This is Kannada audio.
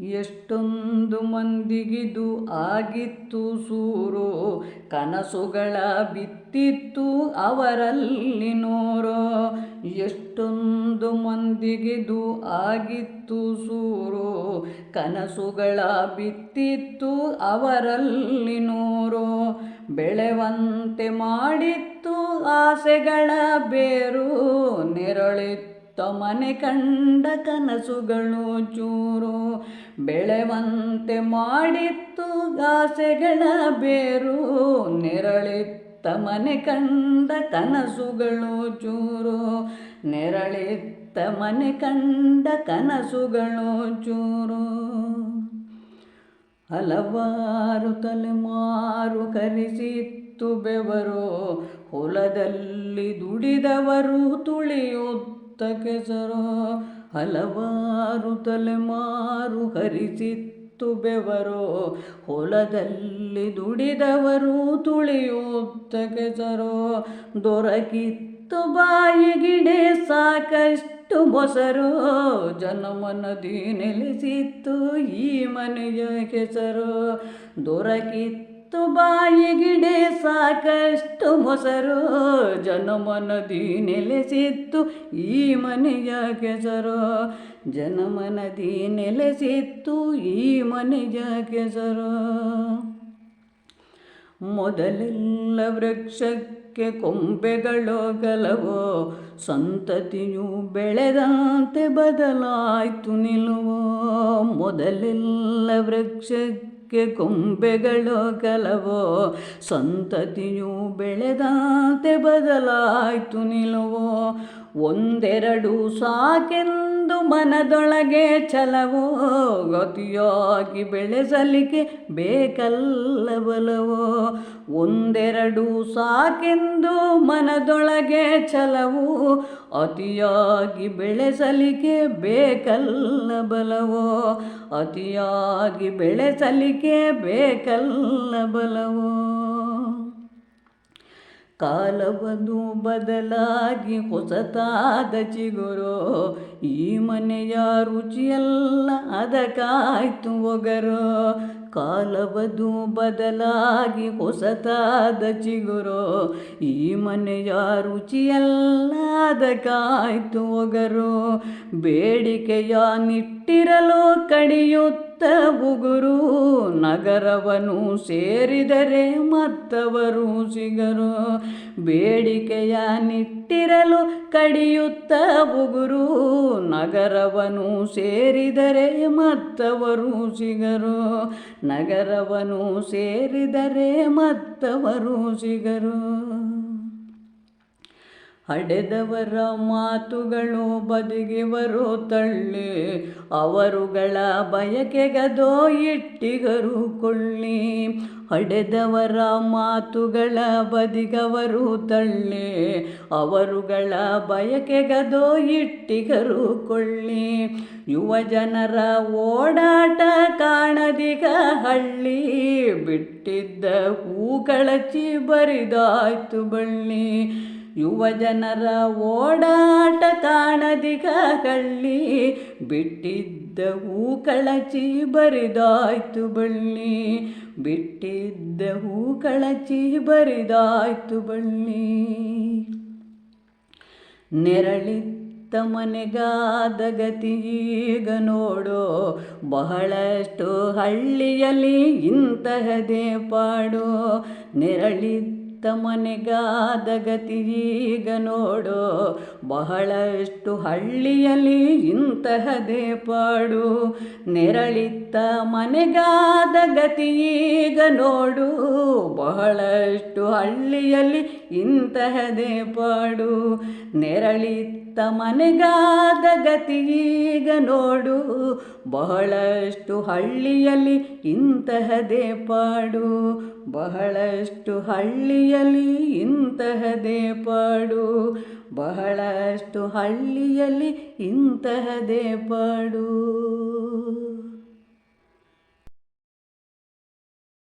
ಎಷ್ಟೊಂದು ಮಂದಿಗಿದು ಆಗಿತ್ತು ಸೂರು, ಕನಸುಗಳ ಬಿತ್ತಿತ್ತು ಅವರಲ್ಲಿ ನೂರು. ಎಷ್ಟೊಂದು ಮಂದಿಗಿದು ಆಗಿತ್ತು ಸೂರು, ಕನಸುಗಳ ಬಿತ್ತಿತ್ತು ಅವರಲ್ಲಿ ನೂರು. ಬೆಳೆವಂತೆ ಮಾಡಿತ್ತು ಆಸೆಗಳ ಬೇರು, ನೆರಳಿತ್ತು ಮನೆ ಕಂಡ ಕನಸುಗಳು ಚೂರು ಬೆಳೆವಂತೆ ಮಾಡಿತ್ತು ಗಾಸೆಗಳ ಬೇರು. ನೆರಳಿತ್ತ ಮನೆ ಕಂಡ ಕನಸುಗಳು ಚೂರು ನೆರಳಿತ್ತ ಮನೆ ಕಂಡ ಕನಸುಗಳು ಚೂರು. ಹಲವಾರು ತಲೆಮಾರು ಕರೆಸಿತ್ತು ಬೆವರು, ಹೊಲದಲ್ಲಿ ದುಡಿದವರು ತುಳಿಯುತ್ತ ಕೆಸರು ಹಲವಾರು ತಲೆಮಾರು ಹರಿಸಿತ್ತು ಬೆವರೋ. ಹೊಲದಲ್ಲಿ ದುಡಿದವರು ತುಳಿಯುತ್ತ ಕೆಸರೋ ದೊರಕಿತ್ತು ಬಾಯಿಗಿಡೆ ಸಾಕಷ್ಟು ಮೊಸರು. ಜನಮನದಿ ನೆಲೆಸಿತ್ತು ಈ ಮನೆಯ ಕೆಸರು ದೊರಕಿತ್ತು ಬಾಯಿಗಿಡೆ ಸಾಕಷ್ಟು ಮೊಸರು. ಜನಮನದಿ ನೆಲೆಸಿತ್ತು ಈ ಮನೆಯ ಕೆಸರು ಜನಮನದಿ ನೆಲೆಸಿತ್ತು ಈ ಮನೆಯ ಕೆಸರು ಮೊದಲೆಲ್ಲ ವೃಕ್ಷಕ್ಕೆ ಕೊಂಬೆಗಳು ಗಲವೋ. ಸಂತತಿಯು ಬೆಳೆದಂತೆ ಬದಲಾಯಿತು ನಿಲುವು. ಮೊದಲೆಲ್ಲ ವೃಕ್ಷಕ್ಕೆ ಕೊಂಬೆಗಳು ಕೆಲವೋ, ಸಂತತಿಯು ಬೆಳೆದಂತೆ ಬದಲಾಯ್ತು ನಿಲುವೋ, ಒಂದೆರಡು ಸಾಕೆಂದು ಮನದೊಳಗೆ ಛಲವೋ ಗತಿಯಾಗಿ ಬೆಳೆಸಲಿಕ್ಕೆ ಬೇಕಲ್ಲ ಬಲವೋ, ಒಂದೆರಡು ಸಾಕೆಂದು ಮನದೊಳಗೆ ಛಲವು ಅತಿಯಾಗಿ ಬೆಳೆಸಲಿಕ್ಕೆ ಬೇಕಲ್ಲ ಬಲವೋ, ಅತಿಯಾಗಿ ಬೆಳೆಸಲಿಕ್ಕೆ ಬೇಕಲ್ಲ ಬಲವೋ? ಕಾಲವದು ಬದಲಾಗಿ ಹೊಸತಾದ ಚಿಗುರು ಈ ಮನೆಯ ರುಚಿಯಲ್ಲ ಅದಕ್ಕಾಯ್ತು ಒಗರು. ಕಾಲವದು ಬದಲಾಗಿ ಹೊಸತಾದ ಚಿಗುರು. ಈ ಮನೆಯ ರುಚಿಯಲ್ಲಾದ ಕಾಯ್ತು ಒಗರು. ಬೇಡಿಕೆಯ ನಿಟ್ಟಿರಲು ಕಡಿಯುತ್ತ ಉಗುರು. ನಗರವನು ಸೇರಿದರೆ ಮತ್ತವರು ಸಿಗರು. ಬೇಡಿಕೆಯ ನಿಟ್ಟಿರಲು ಕಡಿಯುತ್ತ ಉಗುರು. ನಗರವನು ಸೇರಿದರೆ ಮತ್ತವರು ಸಿಗರು. ನಗರವನು ಸೇರಿದರೆ ಮತ್ತವರು ಸಿಗರು. ಹಡೆದವರ ಮಾತುಗಳು ಬದಿಗಿವರು ತಳ್ಳಿ, ಅವರುಗಳ ಬಯಕೆಗದೋ ಇಟ್ಟಿಗರು ಕೊಳ್ಳಿ. ಹಡೆದವರ ಮಾತುಗಳ ಬದಿಗವರು ತಳ್ಳಿ, ಅವರುಗಳ ಬಯಕೆಗದೋ ಇಟ್ಟಿಗರು ಕೊಳ್ಳಿ. ಯುವ ಜನರ ಓಡಾಟ ಕಾಣದಿಗ ಹಳ್ಳಿ, ಬಿಟ್ಟಿದ್ದ ಹೂಗಳಚಿ ಬರಿದಾಯ್ತು ಬಳ್ಳಿ. ಯುವ ಜನರ ಓಡಾಟ ಕಾಣದಿಗ ಕಳ್ಳಿ, ಬಿಟ್ಟಿದ್ದ ಹೂ ಕಳಚಿ ಬರಿದಾಯ್ತು ಬಳ್ಳಿ ಹೂ ಕಳಚಿ ಬರಿದಾಯ್ತು ಬಳ್ಳಿ. ನೆರಳಿತ್ತ ಮನೆಗಾದ ಗತಿ ಈಗ ನೋಡೋ, ಬಹಳಷ್ಟು ಹಳ್ಳಿಯಲ್ಲಿ ಇಂತಹದೇ ಪಾಡು, ನೆರಳಿತ್ತ ಮನೆಗಾದ ಗತಿ ಈಗ ನೋಡೋ ಬಹಳಷ್ಟು ಹಳ್ಳಿಯಲ್ಲಿ ಇಂತಹದೇ ಪಾಡು. ನೆರಳಿತ್ತ ಮನೆಗಾದ ಗತಿ ಈಗ ನೋಡು. ಬಹಳಷ್ಟು ಹಳ್ಳಿಯಲ್ಲಿ ಇಂತಹದೇ ಪಾಡು. ನೆರಳಿತ್ತ ಮನೆಗಾದ ಗತಿ ಈಗ ನೋಡು, ಬಹಳಷ್ಟು ಹಳ್ಳಿಯಲ್ಲಿ ಇಂತಹದೇ ಪಾಡು, ಬಹಳಷ್ಟು ಹಳ್ಳಿಯಲ್ಲಿ ಇಂತಹದೇ ಪಾಡು, ಬಹಳಷ್ಟು ಹಳ್ಳಿಯಲ್ಲಿ ಇಂತಹದೇ ಪಾಡು.